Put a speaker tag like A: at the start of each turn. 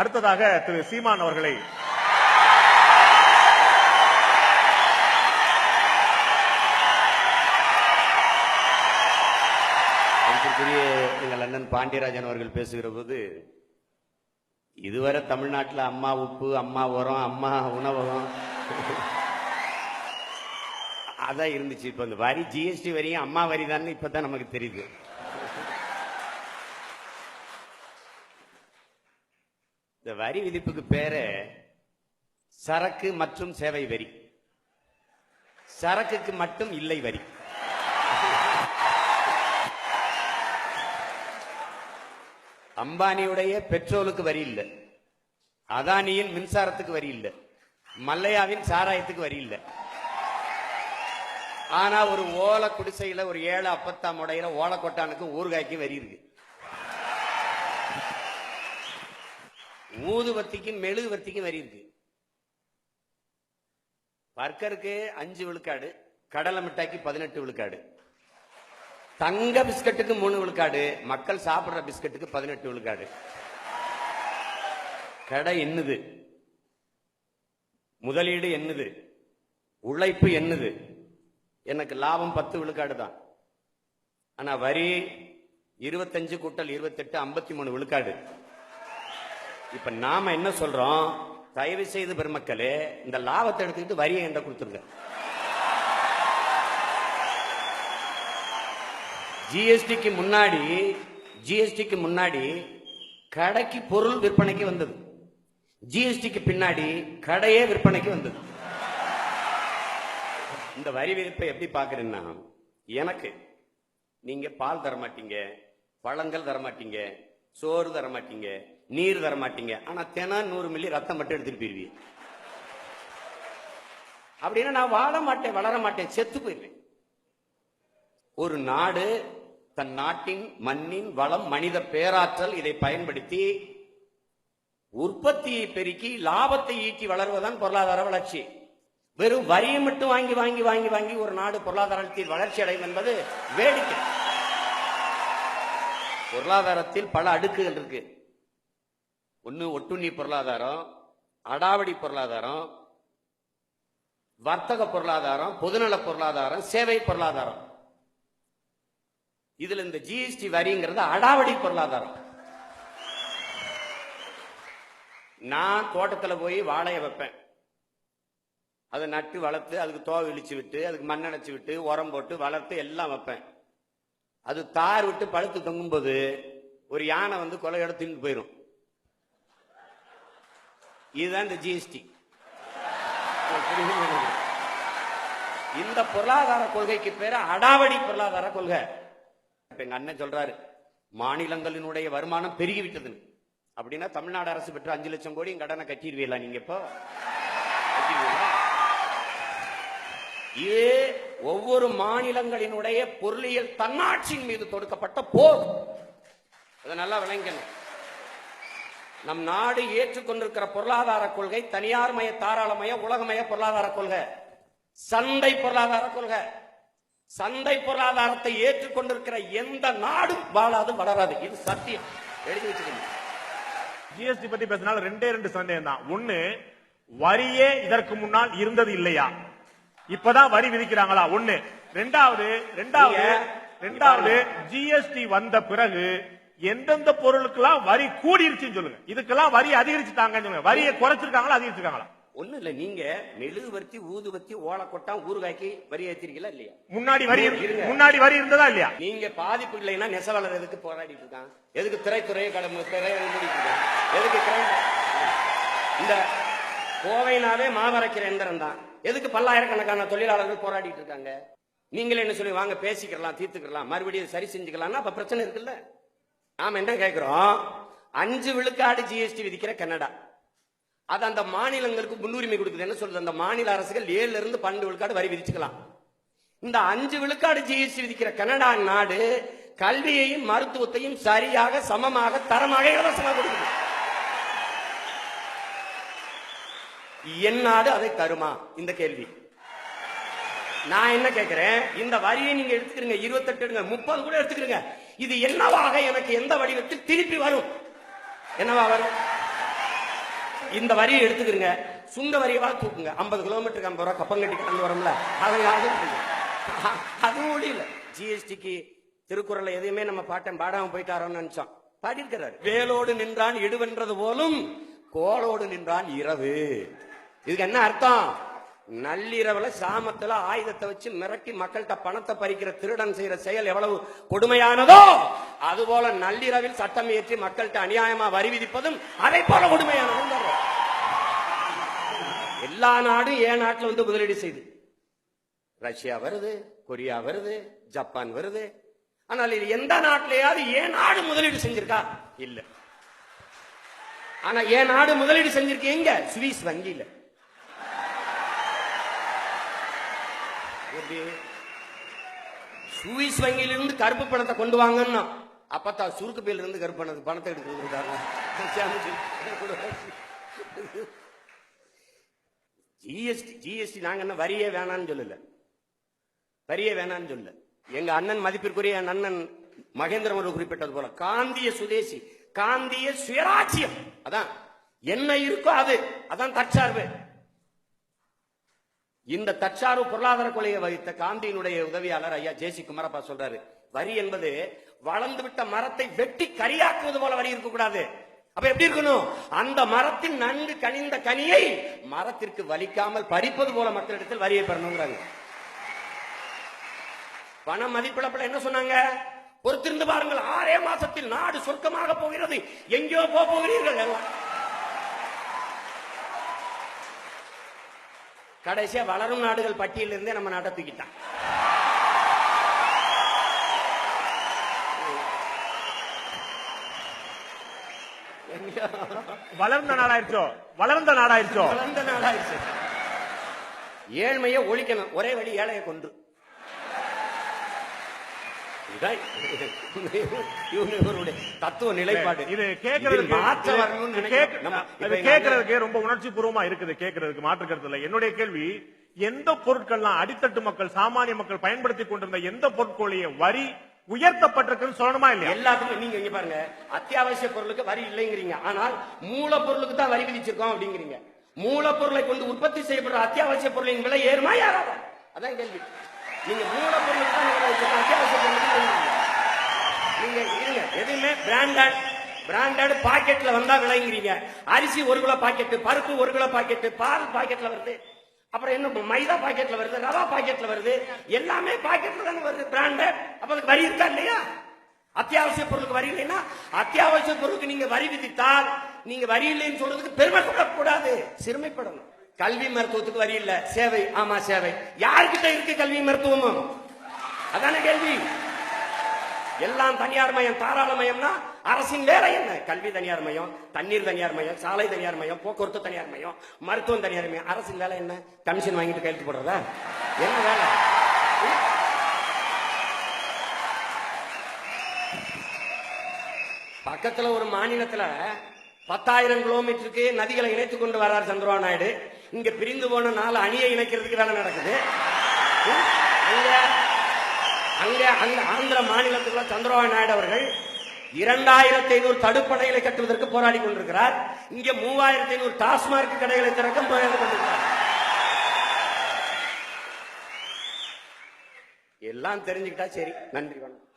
A: அடுத்ததாக திரு சீமான் அவர்களை.
B: அன்பிற்குரிய எங்கள் அண்ணன் பாண்டியராஜன் அவர்கள் பேசுகிற போது இதுவரை தமிழ்நாட்டில் அம்மா உப்பு அம்மா உரம் அம்மா உணவகம் அதான் இருந்துச்சு. இப்போ இந்த வரி ஜிஎஸ்டி வரியும் அம்மா வரி தான் இப்பதான் நமக்கு தெரியுது. வரி விதிப்புக்கு பேரு சரக்கு மற்றும் சேவை வரி. சரக்குக்கு மட்டும் இல்லை வரி. அம்பானியுடைய பெட்ரோலுக்கு வரி இல்லை. அதானியின் மின்சாரத்துக்கு வரி இல்லை. மல்லையாவின் சாராயத்துக்கு வரி இல்லை. ஆனா ஒரு ஓலை குடிசையில ஒரு ஏழு அப்பத்தாம் உடையில ஓலக்கொட்டானுக்கு ஊறுகாய்க்கு வரி இருக்கு. ஊதுவத்திக்கும் மெழுகுவத்திக்கும் வரி இருக்கு. பர்கருக்கு அஞ்சு விழுக்காடு கடலை மிட்டாய்க்கு பதினெட்டு விழுக்காடு. தங்க பிஸ்கட்டுக்கு மூணு விழுக்காடு மக்கள் சாப்பிடுற பிஸ்கட்டுக்கு பதினெட்டு விழுக்காடு. கடை என்னது? முதலீடு என்னது? உழைப்பு என்னது? எனக்கு லாபம் பத்து விழுக்காடு தான். ஆனா வரி இருபத்தஞ்சு கூட்டல் இருபத்தெட்டு ஐம்பத்தி மூணு விழுக்காடு. இப்ப நாம என்ன சொல்றோம்? தயவு செய்து பெருமக்களே இந்த லாபத்தை எடுத்துக்கிட்டு வரியை என்ற கொடுத்துருங்க. ஜிஎஸ்டிக்கு முன்னாடி ஜிஎஸ்டிக்கு முன்னாடி கடைக்கு பொருள் விற்பனைக்கு வந்தது. ஜிஎஸ்டிக்கு பின்னாடி கடையே விற்பனைக்கு வந்தது. இந்த வரி விதிப்பை எப்படி பாக்குறேன்னா எனக்கு நீங்க பால் தர மாட்டீங்க பழங்கள் தர மாட்டீங்க சோறு தர மாட்டீங்க நீர் தர மாட்டீங்க. ஆனா தினம் நூறு மில்லி ரத்தம் மட்டும் எடுத்துட்டு போயிருவீங்க அப்படின்னா நான் வாழ மாட்டேன் வளர மாட்டேன் செத்து போயிருவேன். ஒரு நாடு தன் நாட்டின் மண்ணின் வளம் மனித பேராற்றல் இதை பயன்படுத்தி உற்பத்தியை பெருக்கி லாபத்தை ஈட்டி வளர்வதுதான் பொருளாதார வளர்ச்சி. வெறும் வரியை மட்டும் வாங்கி வாங்கி வாங்கி வாங்கி ஒரு நாடு பொருளாதாரத்தில் வளர்ச்சி அடையும் என்பது வேடிக்கை. பொருளாதாரத்தில் பல அடுக்குகள் இருக்கு. ஒன்று ஒட்டுண்ணி பொருளாதாரம் அடாவடி பொருளாதாரம் வர்த்தக பொருளாதாரம் பொதுநல பொருளாதாரம் சேவை பொருளாதாரம். இதுல இந்த ஜிஎஸ்டி வரிங்கிறது அடாவடி பொருளாதாரம். நான் தோட்டத்தில் போய் வாழையை வைப்பேன். அதை நட்டு வளர்த்து அதுக்கு தோவை இழிச்சு விட்டு அதுக்கு மண்ணடைச்சு விட்டு உரம் போட்டு வளர்த்து எல்லாம் வைப்பேன். அது தார் விட்டு பழுத்து தொங்கும்போது ஒரு யானை வந்து கொலை எடுத்துட்டு போயிடும் இதுதான் இந்த ஜிஎஸ்டி இந்த பொருளாதார கொள்கைக்கு பேர அடாவடி பொருளாதார கொள்கை. இப்ப எங்க அண்ணன் சொல்றாரு மாநிலங்களினுடைய வருமானம் பெருகிவிட்டதுன்னு. அப்படின்னா தமிழ்நாடு அரசு பெற்ற அஞ்சு லட்சம் கோடி கடனை கட்டிடுவீங்களா நீங்க இப்போ? கட்டிடுவீங்களா? இது ஒவ்வொரு மாநிலங்களினுடைய பொருளியல் தன்னாட்சியின் மீது தொடுக்கப்பட்ட போர். அதை நல்லா விளங்கணும். நம் நாடு ஏற்றுக்கொண்டிருக்கிற பொருளாதார கொள்கை தனியார் மய தாராளமய உலகமய பொருளாதார கொள்கை. சந்தை பொருளாதார கொள்கை. சந்தை பொருளாதாரத்தை ஏற்றுக்கொண்டிருக்கிற எந்த நாடும் வாழாது வளராது. இது சத்தியம். எழுதி வச்சுக்கணும்
A: ஜிஎஸ்டி பத்தி பேசினால ரெண்டே ரெண்டு சந்தேகம் தான் ஒண்ணு வரியே இதற்கு முன்னால் இருந்தது இல்லையா? இப்பதான் வரி விதிக்கிறாங்களா? ஒண்ணு. ரெண்டாவது ரெண்டாவது ரெண்டாவது ஜிஎஸ்டி வந்த பிறகு எந்தெந்த பொருளுக்கெல்லாம் வரி கூடிருச்சுன்னு சொல்லுங்க. இதுக்கெல்லாம் வரி அதிகரிச்சுட்டாங்கன்னு சொல்லுங்க. வரியை குறைச்சிருக்காங்களா அதிகரிச்சிருக்காங்களா?
B: ஒண்ணு இல்ல நீங்க மெழுகுவர்த்தி ஊதுவத்தி ஓலக்கொட்டான் ஊறுகாய்க்கு வரி ஏத்திருக்கீங்களா இல்லையா?
A: முன்னாடி வரி. முன்னாடி வரி இருந்ததா இல்லையா?
B: நீங்க பாதிப்பு இல்லைன்னா நெசவாளர் எதுக்கு போராடிட்டு இருக்கான்? எதுக்கு திரைத்துறையை கடமை திரையை எதுக்கு இந்த கோவைனாவே மாவரைக்கிற எந்திரம் தான் எதுக்கு பல்லாயிரக்கணக்கான தொழிலாளர்கள் போராடிட்டு இருக்காங்க? நீங்களே என்ன சொல்லி வாங்க பேசிக்கலாம் தீர்த்துக்கலாம் மறுபடியும் சரி செஞ்சுக்கலாம்னா அப்ப பிரச்சனை இருக்குல்ல? நாம என்ன கேட்கிறோம் அஞ்சு விழுக்காடு ஜிஎஸ்டி விதிக்கிற கனடா. அது அந்த மாநிலங்களுக்கு முன்னுரிமை கொடுக்குது. என்ன சொல்றது? அந்த மாநில அரசுகள் ஏழுல இருந்து பன்னெண்டு விழுக்காடு வரி விதிச்சுக்கலாம். இந்த அஞ்சு விழுக்காடு ஜிஎஸ்டி விதிக்கிற கனடா நாடு கல்வியையும் மருத்துவத்தையும் சரியாக சமமாக தரமாக இலவசமாக கொடுக்குது. என் நாடு அதை தருமா? இந்த கேள்வி. நான் என்ன கேட்கிறேன் இந்த வரியை நீங்க எடுத்துக்கிறீங்க இருபத்தெட்டு எடுங்க முப்பது கூட எடுத்துக்கிறீங்க இது என்னவாக எனக்கு எந்த வடிவத்தில் திருப்பி வரும்? என்னவா வரும்? இந்த வரியை எடுத்துக்கிறீங்க சுங்க வரியவா தூக்குங்க ஐம்பது கிலோமீட்டருக்கு ஐம்பது ரூபா கப்பம் கட்டி கடந்து வரோம்ல. அதையாவது அதுவும் முடியல ஜிஎஸ்டிக்கு திருக்குறள்ல எதையுமே நம்ம பாட்டம் பாடாம போயிட்டாரோன்னு நினைச்சோம். பாடியிருக்கிறார். வேலோடு நின்றான் இடுவென்றது போலும் கோலோடு நின்றான் இரவு. இதுக்கு என்ன அர்த்தம்? நள்ளிரவுல சாமத்துல ஆயுதத்தை வச்சு மிரட்டி மக்கள்கிட்ட பணத்தை பறிக்கிற திருடன் செய்யற செயல் எவ்வளவு கொடுமையானதோ அதுபோல நள்ளிரவில் சட்டம் இயற்றி மக்கள்கிட்ட அநியாயமா வரி விதிப்பதும் அதை போல கொடுமையானதும் எல்லா நாடும் ஏன் நாட்டில் வந்து முதலீடு செய்து. ரஷ்யா வருது கொரியா வருது ஜப்பான் வருது. ஆனால் இது எந்த நாட்டிலேயாவது ஏன் நாடு முதலீடு செஞ்சிருக்கா? இல்ல. ஆனா ஏன் நாடு முதலீடு செஞ்சிருக்கீங்க சுவிஸ் வங்கியில. எப்படி சுவிஸ் வங்கியிலிருந்து கருப்பு பணத்தை கொண்டு வாங்கன்னா அப்பதான் சுருக்கு பையில இருந்து கருப்பு பணத்தை பணத்தை எடுத்து ஜிஎஸ்டி ஜிஎஸ்டி நாங்க என்ன வரியே வேணான்னு சொல்லல. வரியே வேணாம்னு சொல்லல. எங்க அண்ணன் மதிப்பிற்குரிய என் அண்ணன் மகேந்திரன் அவர்கள் குறிப்பிட்டது போல காந்திய சுதேசி காந்திய சுயராட்சியம் அதான் என்ன இருக்கோ அது. அதான் தற்சார்பு. இந்த தற்சார்பு பொருளாதார கொலையை வகித்த காந்தியினுடைய உதவியாளர் ஐயா ஜேசி குமாரப்பா சொல்றாரு. வரி என்பது வளர்ந்து விட்ட மரத்தை வெட்டி கரியாக்குவது போல வரி இருக்க கூடாது. அப்ப எப்படி இருக்கணும்? அந்த மரத்தின் நன்கு கனிந்த கனியை மரத்திற்கு வலிக்காமல் பறிப்பது போல மக்களிடத்தில் வரியை பெறணுங்கிறாங்க. பண மதிப்பிழப்புல என்ன சொன்னாங்க? பொறுத்திருந்து பாருங்கள் ஆறே மாசத்தில் நாடு சொர்க்கமாக போகிறது. எங்கேயோ போக போகிறீர்கள். எல்லாம் கடைசியா வளரும் நாடுகள் பட்டியலிருந்தே இருந்தே நம்ம நாட்டை தூக்கிட்டான். எங்கேயோ
A: வளர்ந்த நாடாயிருச்சோ? வளர்ந்த நாடாயிருச்சோ?
B: வளர்ந்த நாடாயிருச்சு. ஏழ்மையை ஒழிக்கணும். ஒரே வழி ஏழையை கொண்டு தத்துவ நிலைப்பாடு.
A: இது கேட்கறதுக்கு ரொம்ப உணர்ச்சி பூர்வமா இருக்குது கேட்கறதுக்கு மாற்று கருத்து இல்ல. என்னுடைய கேள்வி எந்த பொருட்கள்லாம் அடித்தட்டு மக்கள் சாமானிய மக்கள் பயன்படுத்தி கொண்டிருந்த எந்த பொருட்களையும் வரி உயர்த்தப்பட்டிருக்குன்னு சொல்லணுமா இல்லையா?
B: எல்லாத்துக்கும் நீங்க இங்க பாருங்க. அத்தியாவசிய பொருளுக்கு வரி இல்லைங்கிறீங்க. ஆனால் மூலப்பொருளுக்கு தான் வரி விதிச்சிருக்கோம் அப்படிங்கிறீங்க. மூலப்பொருளை கொண்டு உற்பத்தி செய்யப்படுற அத்தியாவசிய பொருளின் விலை ஏறுமா? யாராவது அதான் கேள்வி. நீங்க மூலப்பொருளுக்கு தான் அத்தியாவசிய பொருளுக்கு இல்லைங்க. நீங்க இருங்க. எதுவுமே பிராண்டட் பிராண்டட் பாக்கெட்ல வந்தா விளங்குறீங்க. அரிசி ஒரு கிலோ பாக்கெட் பருப்பு ஒரு கிலோ பாக்கெட் பால் பாக்கெட்ல வருது. அப்புறம் என்ன மைதா பாக்கெட்ல வருது ரவா பாக்கெட்ல வருது. எல்லாமே பாக்கெட்ல தானே வருது பிராண்டட் அப்ப அதுக்கு வரி இருக்கா இல்லையா? அத்தியாவசிய பொருளுக்கு வரி இல்லைன்னா அத்தியாவசிய பொருளுக்கு நீங்க வரி விதித்தால் நீங்க வரி இல்லைன்னு சொல்றதுக்கு பெருமைப்படக்கூடாது சிறுமைப்படணும். கல்வி மருத்துவத்துக்கு வரி இல்ல. சேவை. ஆமா சேவை. யாருக்கிட்ட இருக்கு கல்வி மருத்துவமும் அதான கேள்வி. எல்லாம் தனியார் மயம் தாராள மயம்னா அரசின் வேலை என்ன? கல்வி தனியார் மயம் தண்ணீர் தனியார் மயம் சாலை தனியார் மயம் போக்குவரத்து தனியார் மயம் மருத்துவம் தனியார் மயம். அரசின் வேலை என்ன? கமிஷன் வாங்கிட்டு கையெழுத்து போடுறதா? என்ன வேலை? பக்கத்துல ஒரு மாநிலத்துல பத்தாயிரம் கிலோமீட்டருக்கு நதிகளை இணைத்துக் கொண்டு வர்றார் சந்திரபாபு நாயுடு. இங்க பிரிந்து போன நாலு அணியை இணைக்கிறதுக்கு வேலை நடக்குது. அங்க அங்க அங்க ஆந்திர மாநிலத்துக்குள்ள சந்திரபாபு நாயுடு அவர்கள் இரண்டாயிரத்தி ஐநூறு தடுப்பணைகளை கட்டுவதற்கு போராடி கொண்டிருக்கிறார். இங்க மூவாயிரத்தி ஐநூறு டாஸ்மார்க் கடைகளை திறக்க போராடி கொண்டிருக்கிறார். எல்லாம் தெரிஞ்சுக்கிட்டா சரி. நன்றி வணக்கம்.